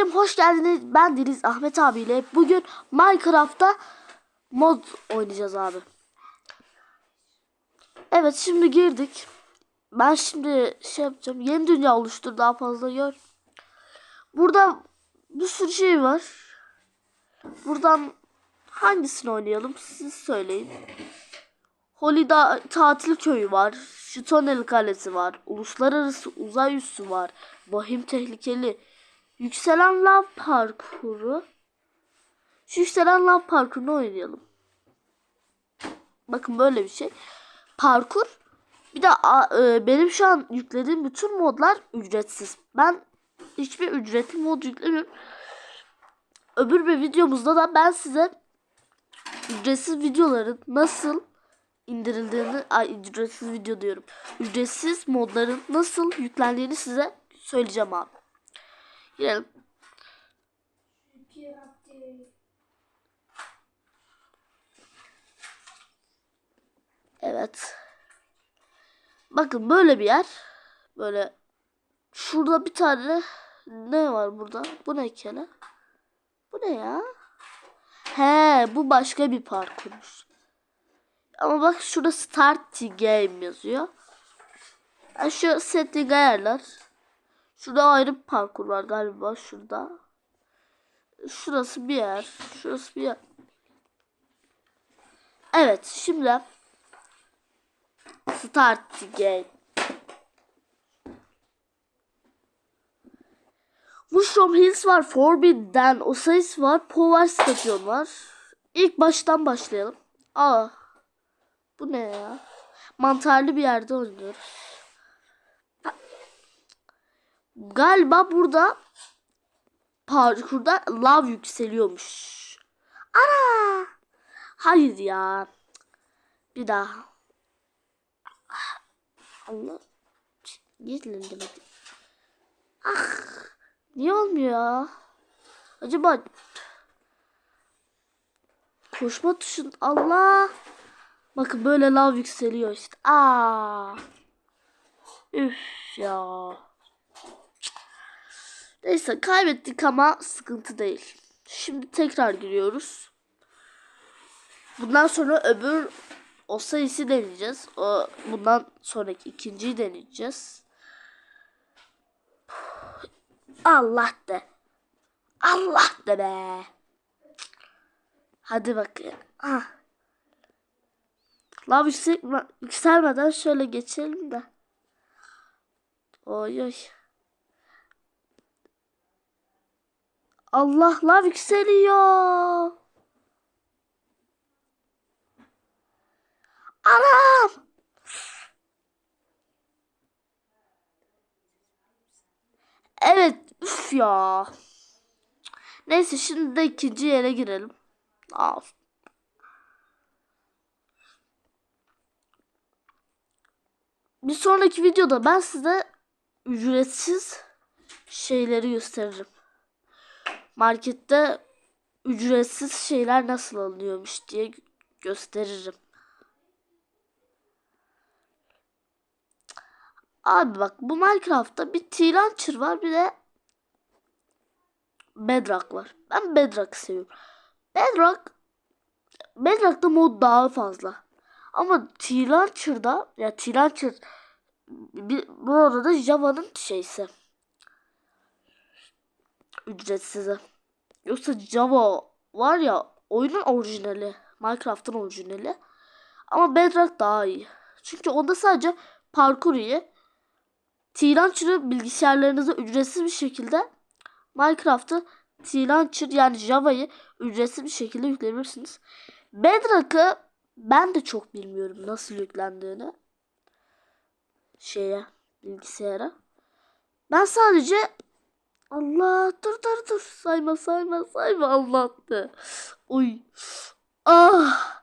kardeşlerim hoş geldiniz. Ben Deniz Ahmet abiyle bugün Minecraft'ta mod oynayacağız abi. Evet şimdi girdik. Ben şimdi şey yapacağım. Yeni dünya oluştur daha fazla gör. Burada bir sürü şey var. Buradan hangisini oynayalım siz söyleyin. Holida tatil köyü var. Şitonel Kalesi var. Uluslararası uzay üssü var. Vahim tehlikeli. Yükselen lav parkuru. Şu yükselen lav parkurunu oynayalım. Bakın böyle bir şey. Parkur. Bir de e, benim şu an yüklediğim bütün modlar ücretsiz. Ben hiçbir ücretli mod yüklemiyorum. Öbür bir videomuzda da ben size ücretsiz videoların nasıl indirildiğini, ay ücretsiz video diyorum. Ücretsiz modların nasıl yüklendiğini size söyleyeceğim abi. Girelim. Evet. Bakın böyle bir yer. Böyle şurada bir tane ne var burada? Bu ne kele? Bu ne ya? He, bu başka bir parkurmuş. Ama bak şurada start game yazıyor. Ha, şu setting ayarlar. Şurada ayrı bir parkur var galiba şurada. Şurası bir yer. Şurası bir yer. Evet şimdi start game. Mushroom Hills var. Forbidden Osiris var. Power Station var. İlk baştan başlayalım. Aa. Bu ne ya? Mantarlı bir yerde oynuyoruz. Galiba burada parkurda lav yükseliyormuş. Ana! Hayır ya. Bir daha. Allah. Gizlendi mi? Ah. Niye olmuyor ya? Acaba koşma tuşun Allah. Bakın böyle lav yükseliyor işte. Aa. Üf ya. Neyse kaybettik ama sıkıntı değil. Şimdi tekrar giriyoruz. Bundan sonra öbür o sayısı deneyeceğiz. O bundan sonraki ikinciyi deneyeceğiz. Allah de. Allah de be. Hadi bakayım. Ah. Lav yükselmeden şöyle geçelim de. Oy oy. Allah lav yükseliyor. Anam. Evet. Üf ya. Neyse şimdi de ikinci yere girelim. Al. Bir sonraki videoda ben size ücretsiz şeyleri gösteririm. Markette ücretsiz şeyler nasıl alınıyormuş diye gösteririm. Abi bak bu Minecraft'ta bir T-Launcher var bir de Bedrock var. Ben Bedrock'ı seviyorum. Bedrock Bedrock'ta mod daha fazla. Ama T-Launcher'da ya T-Launcher bir, bu arada Java'nın şeysi. Ücretsiz. Yoksa Java var ya oyunun orijinali. Minecraft'ın orijinali. Ama Bedrock daha iyi. Çünkü onda sadece parkur iyi. T-Launcher'ı bilgisayarlarınıza ücretsiz bir şekilde Minecraft'ı T-Launcher yani Java'yı ücretsiz bir şekilde yükleyebilirsiniz. Bedrock'ı ben de çok bilmiyorum nasıl yüklendiğini şeye bilgisayara. Ben sadece Allah dur dur dur sayma sayma sayma anlattı. Uy. Ah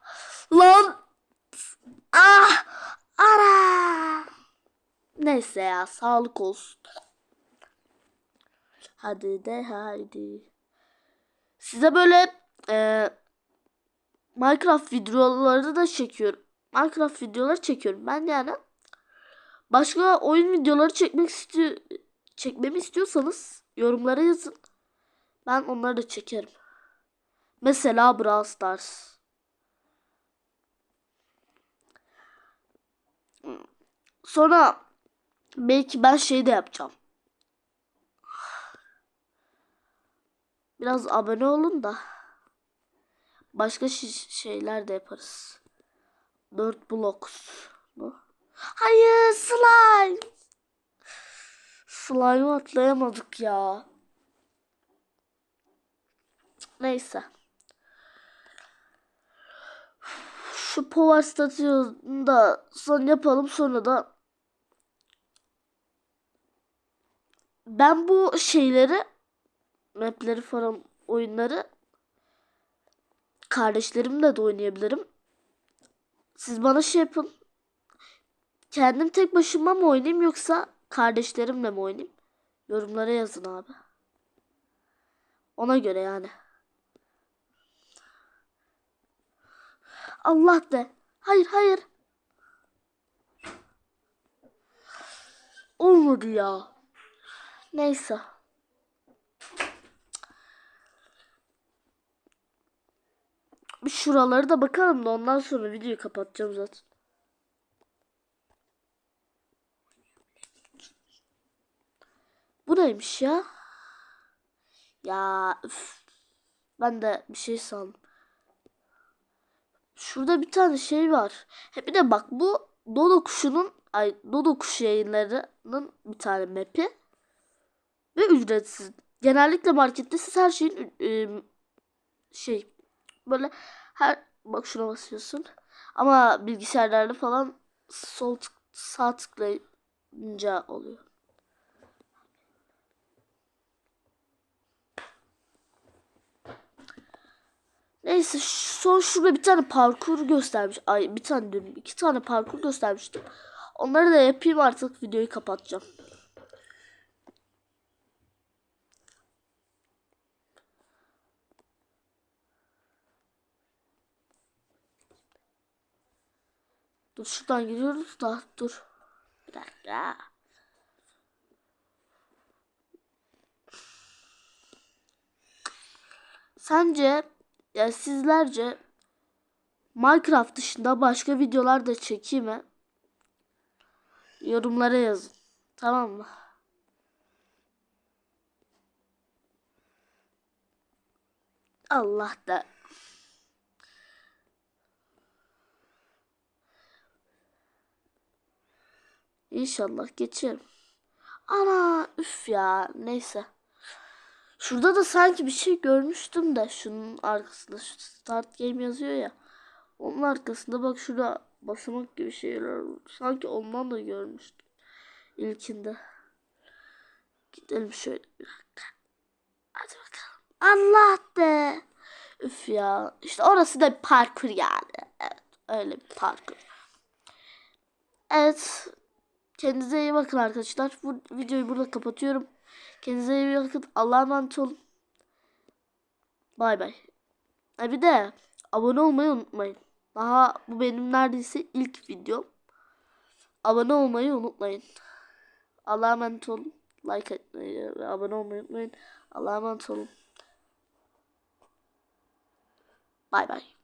lan ah ara. Neyse ya sağlık olsun. Hadi de haydi. Size böyle e, Minecraft videoları da çekiyorum. Minecraft videoları çekiyorum ben yani. Başka oyun videoları çekmek istiyor çekmemi istiyorsanız yorumlara yazın. Ben onları da çekerim. Mesela Brawl Stars. Sonra belki ben şey de yapacağım. Biraz abone olun da başka şeyler de yaparız. 4 blocks? Hayır slime. Slime'ı atlayamadık ya. Neyse. Şu power stasyonunu da son yapalım sonra da ben bu şeyleri mapleri falan oyunları kardeşlerimle de oynayabilirim. Siz bana şey yapın. Kendim tek başıma mı oynayayım yoksa kardeşlerimle mi oynayayım? Yorumlara yazın abi. Ona göre yani. Allah de. Hayır hayır. Olmadı ya. Neyse. Şuraları da bakalım da ondan sonra videoyu kapatacağım zaten. Bu neymiş ya? Ya üf. Ben de bir şey sandım. Şurada bir tane şey var. He bir de bak bu Dodo kuşunun ay Dodo kuşu yayınlarının bir tane map'i ve ücretsiz. Genellikle markette siz her şeyin şey böyle her bak şuna basıyorsun. Ama bilgisayarlarda falan sol tık, sağ tıklayınca oluyor. Neyse son şurada bir tane parkur göstermiş. Ay bir tane diyorum iki tane parkur göstermiştim. Onları da yapayım artık videoyu kapatacağım. Dur şuradan gidiyoruz da dur. Bir dakika. Sence ya sizlerce Minecraft dışında başka videolar da çekeyim mi? Yorumlara yazın. Tamam mı? Allah da İnşallah geçerim. Ana üf ya neyse. Şurada da sanki bir şey görmüştüm de şunun arkasında şu start game yazıyor ya. Onun arkasında bak şurada basamak gibi şeyler var. Sanki ondan da görmüştüm. İlkinde. Gidelim şöyle bir dakika. Hadi bakalım. Allah be. Üf ya. İşte orası da bir parkur yani. Evet. Öyle bir parkur. Evet. Kendinize iyi bakın arkadaşlar. Bu videoyu burada kapatıyorum. Kendinize iyi bakın. Allah'a emanet olun. Bay bay. Ha bir de abone olmayı unutmayın. Daha bu benim neredeyse ilk videom. Abone olmayı unutmayın. Allah'a emanet olun. Like etmeyi ve abone olmayı unutmayın. Allah'a emanet olun. Bay bay.